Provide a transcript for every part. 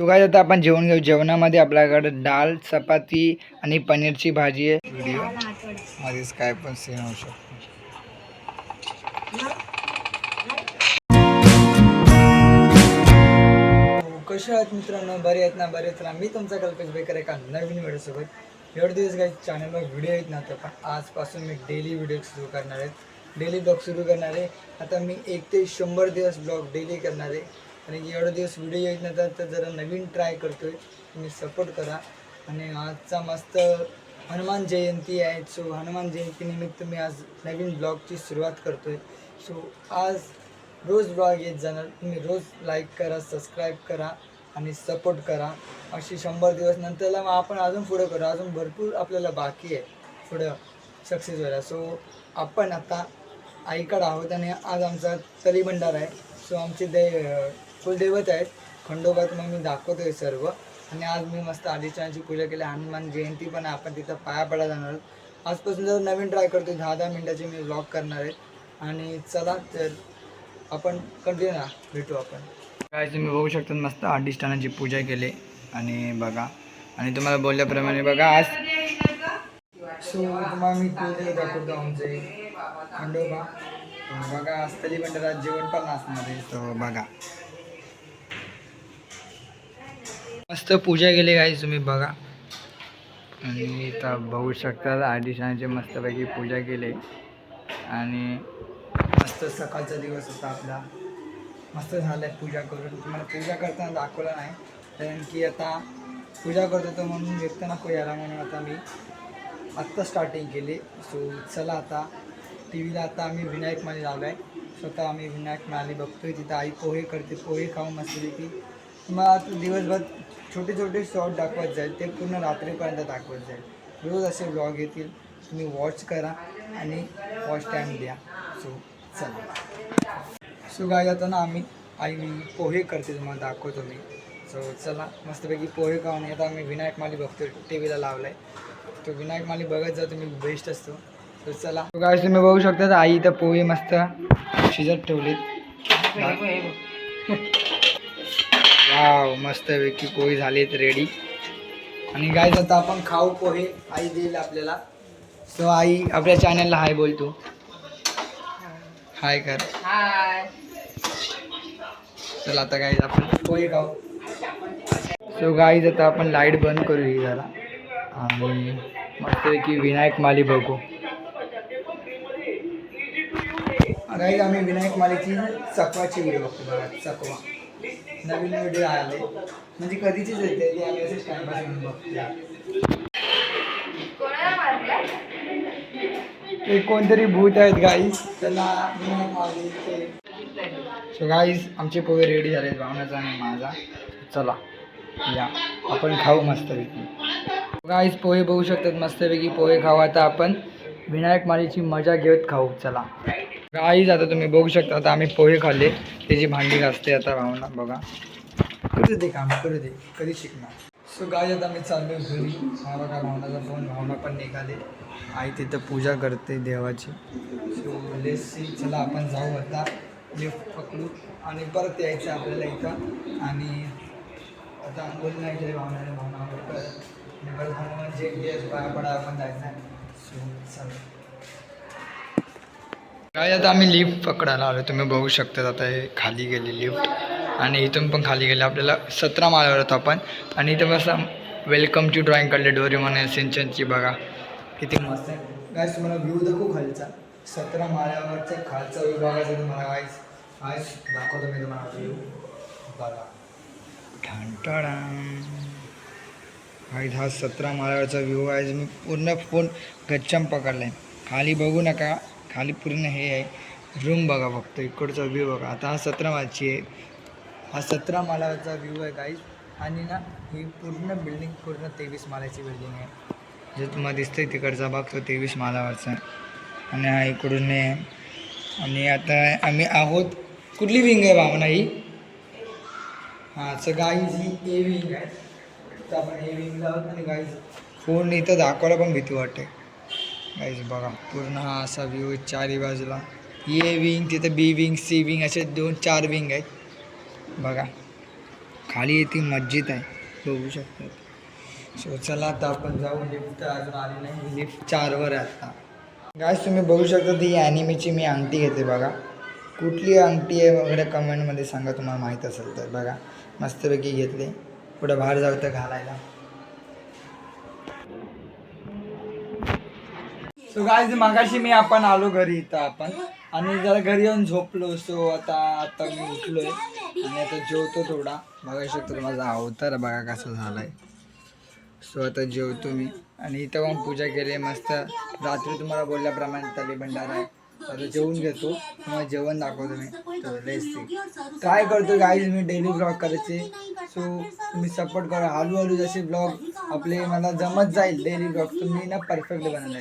So काय आता आपण जेवण घेऊ. जेवणामध्ये आपल्याकडे डाळ चपाती आणि पनीरची भाजी आहे. व्हिडिओ मध्येच काय पण सेम होऊ शकतो. कसे आहेत मित्रांनो? बरे आहेत ना? बरे आहेत ना? मी तुमचा कल्पेश बेकर एका नवीन व्हिडिओसोबत. एवढे दिवस काही चॅनलवर व्हिडिओ येत नव्हतं पण आजपासून मी डेली व्हिडिओ सुरू करणार आहे. डेली ब्लॉग सुरू करणार आहे. आता मी एक ते शंभर दिवस ब्लॉग डेली करणार आहे. आणि एवढा दिवस व्हिडिओ येत नव्हता तर जरा नवीन ट्राय करतो आहे तुम्ही सपोर्ट करा. आणि आजचा मस्त हनुमान जयंती आहे. सो हनुमान जयंतीनिमित्त मी आज नवीन ब्लॉगची सुरुवात करतो आहे सो आज रोज ब्लॉग येत जाणार. तुम्ही रोज लाईक करा सबस्क्राईब करा आणि सपोर्ट करा. अशी शंभर दिवस नंतरला मग आपण अजून पुढं करू. अजून भरपूर आपल्याला बाकी आहे. पुढं सक्सेस व्हायला. सो आपण आता आईकडं आहोत आणि आज आमचा तली भंडार आहे. सो आमचे दे कुलदैवत आहेत. खंडोबात मग मी दाखवतो आहे सर्व. आणि आज मी मस्त आदित्यनाची पूजा केली. हनुमान जयंती पण आहे. आपण तिथं पाया पडा जाणार आहोत. आजपासून जर नवीन ट्राय करतो दहा दहा मिनटाचे मी ब्लॉग करणार आहे. आणि चला तर आपण कंटिन्यू ना. भेटू आपण. काय तुम्ही बघू शकता मस्त आदिष्ठानाची पूजा केली. आणि बघा. आणि तुम्हाला बोलल्याप्रमाणे बघा आज सो तुम्हाला मी कुलदेव दाखवतो आमचे खंडोबा. बघा आज तरी म्हणतात जेवण पण असणार आहे. तो बघा. मस्त पूजा केली काही तुम्ही बघा. आणि इथं बघू शकता अधिष्ठानाची मस्तपैकी पूजा केली. आणि मस्त सकाळचा दिवस होता आपला. मस्त झालं आहे पूजा करून. तुम्हाला पूजा करताना दाखवलं नाही. कारण की आता पूजा करत होतो म्हणून व्यक्त नको यायला म्हणून आता मी आत्ता स्टार्टिंग केली. सो चला आता टी व्हीला आता आम्ही विनायक माली लावलो आहे स्वतः आम्ही विनायक माली बघतोय. तिथं आई पोहे करते. पोहे खाऊन मस्तपैकी मग आता दिवसभर छोटे छोटे शॉर्ट दाखवत जाईल. ते पूर्ण रात्रीपर्यंत दाखवत जाईल. रोज असे ब्लॉग येतील. तुम्ही वॉच करा आणि वॉच टाईम द्या. सो चला. सो काय आता ना आम्ही आई पोहे करते तुम्हाला दाखवतो मी. सो चला. मस्तपैकी पोहे खाऊन आता आम्ही विनायक माली बघतो टी व्हीला लावला आहे तो विनायक माली बघत जा तुम्ही बेस्ट असतो. तर चला. काय तुम्ही बघू शकता आई इथं पोहे मस्त शिजत ठेवलीत. वाव मस्तपैकी पोहे झालेत रेडी आणि काय आता आपण खाऊ पोहे. आई देईल आपल्याला. सो आई आपल्या चॅनलला हाय बोलतो हाय कर. हाय चला आता काय आपण पोहे खाऊ. सो गाईज आता आपण लाइट बंद करू ही जरा. आणि मस्तपैकी विनायक माली बघू. गाईज आम्ही विनायक मालीची चकवाची व्हिडिओ बघतो बघा चकवा. नवीन व्हिडिओ आले. म्हणजे कधीचीच येते ती आम्ही असेच टाइमपास म्हणून बघतो कोणाला मारलं ते कोणतरी भूत आहेत गाईज त्यांना विनायक माली ते. सो गाईज आमचे पोहे रेडी झालेत भावनाचा आणि माझा. चला या. आपण खाऊ मस्तपैकी. गाईज पोहे बघू शकतात मस्तपैकी. पोहे खाऊ आता आपण. विनायक मालीची मजा घेत खाऊ. चला. गाईज आता तुम्ही बघू शकता. आता आम्ही पोहे खाल्ले. त्याची भांडी घासते आता भावना बघा. करू दे काम करू दे. कधी शिकणार? सो गाय आता मी चाललो घरी. हा बघा भावनाचा फोन भावना पण निघाले. आई तिथं पूजा करते देवाची. सो लेसी चला आपण जाऊ आता. लिफ्ट पकडू. आणि परत यायचं आपल्याला इथं. आणि आता अंघोळ नाही केली भावनाने भावना परत हनुमान जे पाया पडा आपण जायचं आहे. सो चला. काय आता आम्ही लिफ्ट पकडायला आलो तुम्ही बघू शकता आता हे खाली गेली लिफ्ट आणि इथून पण खाली गेले. आपल्याला सतरा माळ्यावर होतो आपण. आणि इथं बस वेलकम टू ड्रॉइंग काढले डोरेमॉन सिंचनची बघा. किती मस्त आहे. गायस तुम्हाला व्ह्यू दाखवू खालचा. सतरा माळ्यावरचा खालचा व्ह्यू बघायचा तुम्हाला गायस गायस दाखवतो मी तुम्हाला व्ह्यू बघा. गाईज हा सतरा माळ्यावरचा व्ह्यू आहे. मी पूर्ण फोन गच्चम पकडला आहे खाली बघू नका. खाली पूर्ण हे आहे. रूम बघा फक्त इकडचा व्ह्यू बघा. आता हा सतरा माळची आहे. हा सतरा मालाचा व्ह्यू आहे गाईज आणि ना ही पूर्ण बिल्डिंग पूर्ण तेवीस मालाची बिल्डिंग आहे. जे तुम्हाला दिसतंय तिकडचा भाग तो तेवीस मालावरचा आणि हा इकडून आहे. आणि आता आम्ही आहोत कुठली विंग आहे भावना ही? हां सर गाईज ही ए विंग आहे. तर आपण ए विंगला आहोत आणि गाईज फोन इथं दाखवायला पण भीती वाटते. गाईज बघा पूर्ण हा असा व्ह्यू आहे चारही बाजूला. ए विंग तिथं बी विंग सी विंग असे दोन चार विंग आहेत. बघा खाली ती मस्जिद आहे. बघू शकतात सो चला आता आपण जाऊ लिफ्ट अजून आली नाही. लिफ्ट चारवर आहे आता. गायस तुम्ही बघू शकता ती ॲनिमीची मी अंगठी घेते बघा. कुठली अंगठी आहे वगैरे कमेंटमध्ये सांगा तुम्हाला माहीत असेल तर बघा. मस्तपैकी घेतले. पुढं बाहेर जाऊ तर घालायला. सो गायज मागाशी मी आपण आलो घरी इथं आपण. आणि जरा घरी येऊन झोपलो सो आता आता मी उठलोय. आणि आता जेवतो थोडा. बघा शकतो माझा अवतार बघा कसा झालाय. सो आता जेवतो मी. आणि इथं पण पूजा केली मस्त. रात्री तुम्हाला बोलल्याप्रमाणे तरी भंडारा आहे. आता जेवून घेतो. तुम्हाला जेवण दाखवतो मी. तर ते. काय करतो गाईज मी डेली ब्लॉग करायचे. सो तुम्ही सपोर्ट करा. हळूहळू जसे ब्लॉग आपले मला जमत जाईल डेली ब्लॉग तुम्ही ना परफेक्ट बनवला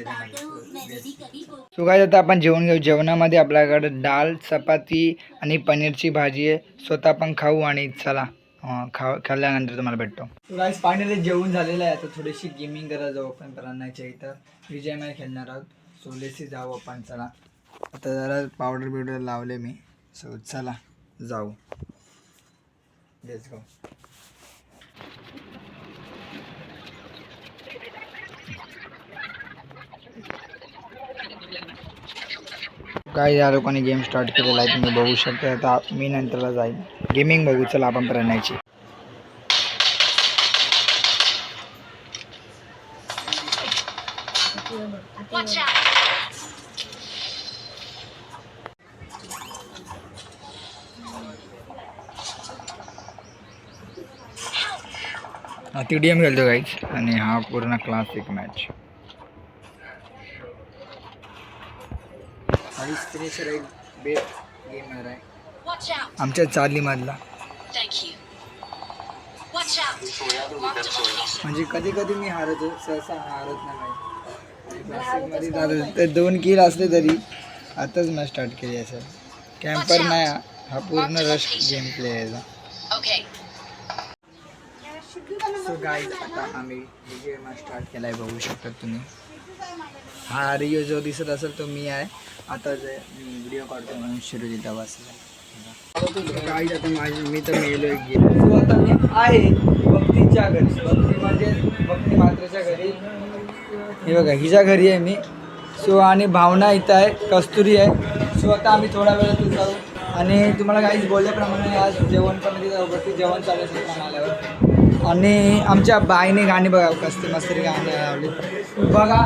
सो काय आता आपण जेवण घेऊ. जेवणामध्ये आपल्याकडे डाळ चपाती आणि पनीरची भाजी आहे. स्वतः पण खाऊ आणि चला खा खाल्ल्यानंतर तुम्हाला भेटतो. गाईस फायनली जेवण झालेलं आहे. आता थोडीशी गेमिंग करायला जाऊ आपण. प्राण्यांच्या इथं विजय मॅच खेळणार आहोत. सो लेसी जाऊ आपण. चला. आता जरा पावडर बिवडर लावले मी. सो चला जाऊ. लेट्स गो काय या लोकांनी गेम स्टार्ट केलेला आहे तुम्ही बघू शकता. आता मी नंतरला जाईल गेमिंग बघू चला आपण प्रणयची टी डी एम खेळतो गाईच आणि हा पूर्ण क्लासिक मॅच आणि फिनिशर एक बेट गेमर आहे! आमच्या a location. म्हणजे कधी कधी मी हारतो सहसा हारत नाही. क्लासिकमध्ये झालं. तर दोन किल असले तरी आताच मॅच स्टार्ट केली असेल कॅम्पर नाही हा. पूर्ण रश गेम प्ले आहे याचा. Okay. सो गाईज आता आम्ही विजय स्टार्ट केला आहे बघू शकता तुम्ही. हा रिओ जो दिसत असेल तो मी आहे. आता जे मी व्हिडिओ काढतो म्हणून गाईज आता माझी मी तर मेलो एक सो आता मी आहे भक्तीच्या घरी. भक्ती म्हणजे भक्ती मात्रेच्या घरी. हे बघा हिच्या घरी आहे मी. सो आणि भावना इथं आहे कस्तुरी आहे. सो आता आम्ही थोड्या वेळात जाऊ. आणि तुम्हाला काहीच बोलल्याप्रमाणे आज जेवण पण वरती जेवण चालू असेल आल्यावर. आणि आमच्या बाईने गाणी बघा कसते मस्तरी गाणी लावली बघा.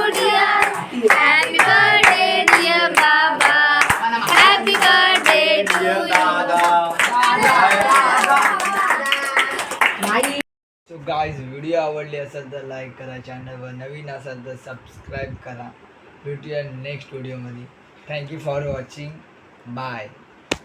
सो गाईज व्हिडिओ आवडली असेल तर लाईक करा चॅनलवर नवीन असाल तर सबस्क्राईब करा. भेटूया नेक्स्ट व्हिडिओमध्ये थँक्यू फॉर वॉचिंग बाय